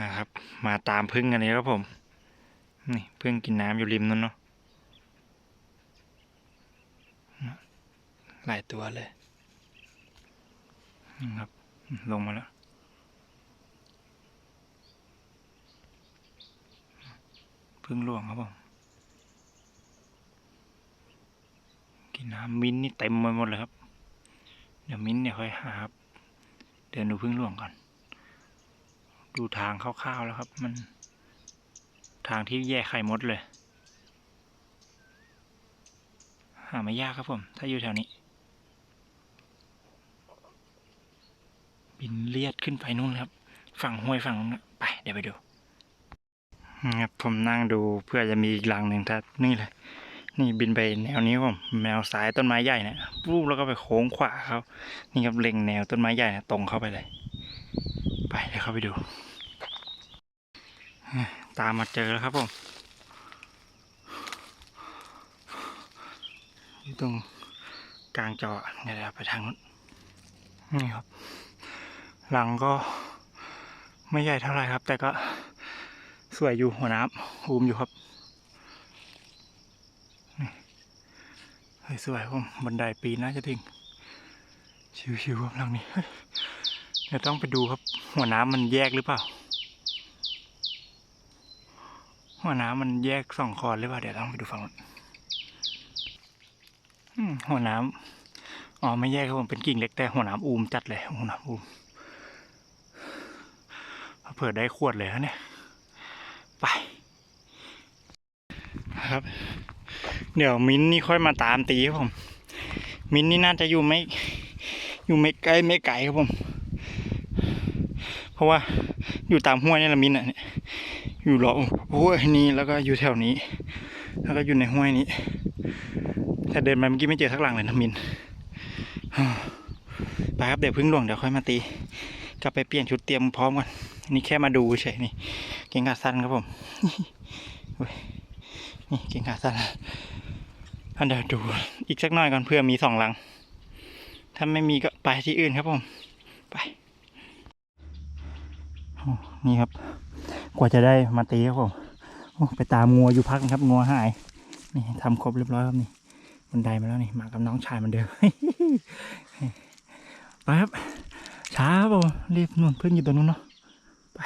นะครับ มาตามพึ่งกันนี้ครับผม นี่พึ่งกินน้ำอยู่ริมนู้นเนาะหลายตัวเลยนะครับ ลงมาแล้วพึ่งหลวงครับผมกินน้ำมิ้นนี่เต็มไปหมดเลยครับ เดี๋ยวมิ้นเนี่ยค่อยหาครับ เดินดูพึ่งหลวงก่อน ดูทางคร่าวๆแล้วครับ มัน ทางที่แยกไข่มดเลย หาไม่ยากครับผม ถ้าอยู่แถวนี้ บินเลียดขึ้นไปนู่นครับ ฝั่งห้วยฝั่งนู้นนะไป เดี๋ยวไปดูครับผมนั่งดูเพื่อจะมีอีกหลังหนึ่งถ้านี่เลย นี่บินไปแนวนี้ครับผมแนวซ้ายต้นไม้ใหญ่เนี่ยปุ๊บแล้วก็ไปโค้งขวาครับนี่ครับเล็งแนวต้นไม้ใหญ่นี่ยตรงเข้าไปเลย ไปเดี๋ยวเข้าไปดู ตามมาเจอแล้วครับผมอยู่ตรงกลางจอเดี๋ยวไปทางนู้นนี่ครับ หลังก็ไม่ใหญ่เท่าไหร่ครับ แต่ก็สวยอยู่หัวน้ำอูมอยู่ครับนี่สวยๆครับผมบันไดปีนน่าจะถึงชิวๆครับหลังนี้ เดี๋ยวต้องไปดูครับ หัวน้ำมันแยกหรือเปล่า หัวน้ำมันแยกสองคอนหรือเปล่า เดี๋ยวต้องไปดูฝั่งนู้นหัวน้ำอ๋อไม่แยกครับผมเป็นกิ่งเล็กแต่หัวน้ำอูมจัดเลยหัวน้ำอูมเผื่อได้ขวดเลยฮะเนี่ย ไป ครับ เดี๋ยวมิ้นนี่ค่อยมาตามตีครับผม มิ้นนี่น่าจะอยู่ไม่ อยู่ไม่ไกลไม่ไกลครับผม ราะว่าอยู่ตามห้วยนี่ละมินอะเนี่ยอยู่รอห้วยนี้แล้วก็อยู่แถวนี้ แล้วก็อยู่ในห้วยนี้ แต่เดินมาเมื่อกี้ไม่เจอสักหลังเลยนะมินไปครับเดี๋ยวพึ่งหลวงเดี๋ยวค่อยมาตีกลับไปเปลี่ยนชุดเตรียมพร้อมกันนี่แค่มาดูเฉยนี่เก่งขาสั้นครับผมนี่เก่งขาสั้นอันเดี๋ยวดูอีกสักหน่อยก่อนเพื่อมีสองหลัง ถ้าไม่มีก็ไปที่อื่นครับผม ไป นี่ครับ กว่าจะได้มาตีครับผมโอ้ไปตามงัวอยู่พักนึงครับงัวหาย นี่ทำครบเรียบร้อยครับนี่บันไดมาแล้วนี่มากับน้องชายมันเดิมไปครับช้าครับผมรีบนู่นเพื่อนอยู่ตรงนู้นเนาะไป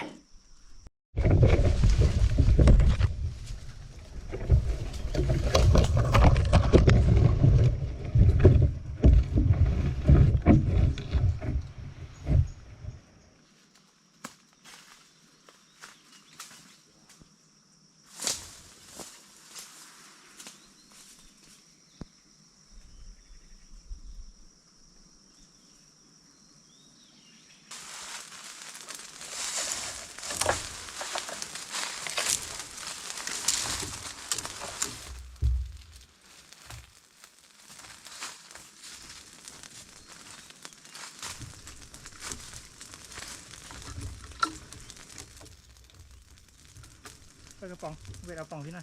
ไปกระป๋องเวทเอาป๋องที่ไหน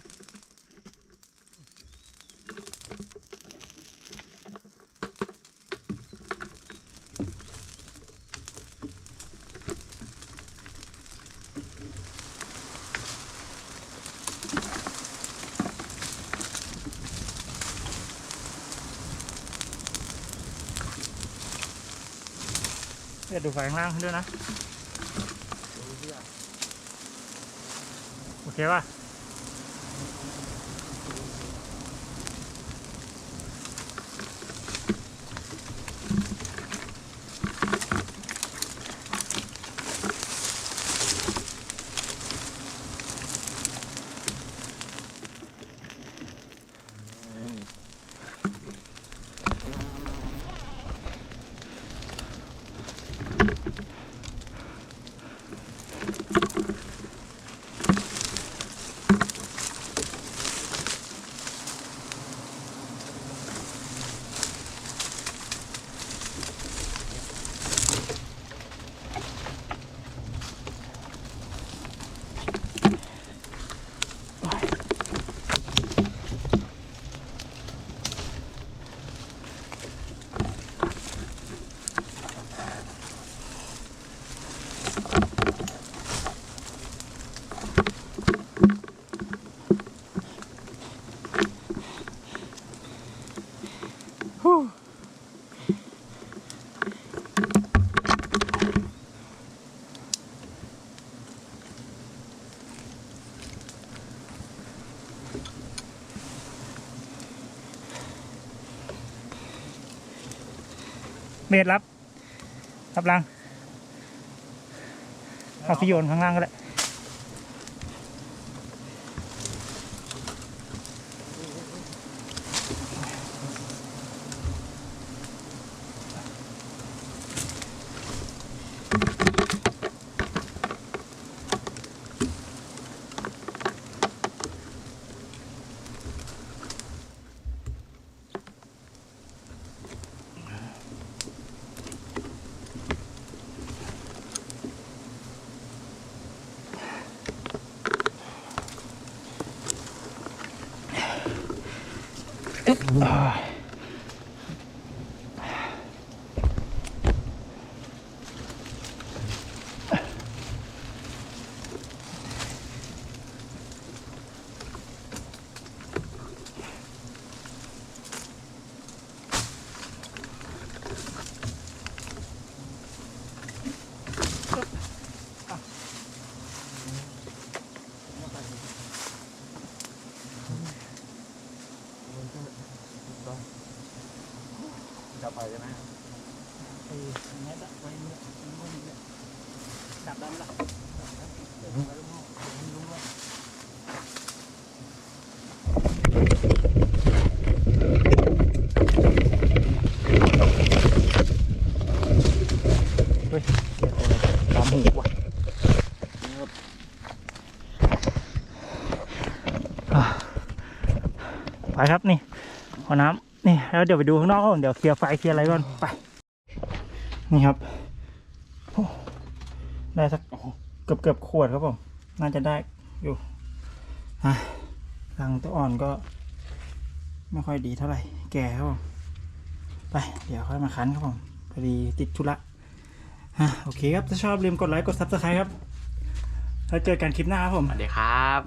เดี๋ยวดูไฟข้างล่างด้วยนะ โอ เบสรับ รับรัง เอาพี่โยนข้างล่างก็ได้ à. จะไปใช่ไหมดับดันละเฮ้ยเสียอะไรตามหูว่ะไปครับนี่ขอน้ำ นี่แล้วเดี๋ยวไปดูข้างนอกก่อนเดี๋ยวเคลียร์ไฟเคลียร์อะไรก่อนไป นี่ครับโอ้ได้สักเกือบเกือบขวดครับผมน่าจะได้อยู่ฮะรังตัวอ่อนก็ ไม่ค่อยดีเท่าไหร่ แก่ครับผมไป เดี๋ยวค่อยมาคั้นครับผมพอดีติดธุระฮะโอเคครับถ้าชอบลืมกดไลค์กดซับสไครต์ครับ แล้วเจอกันคลิปหน้าครับผมสวัสดีครับ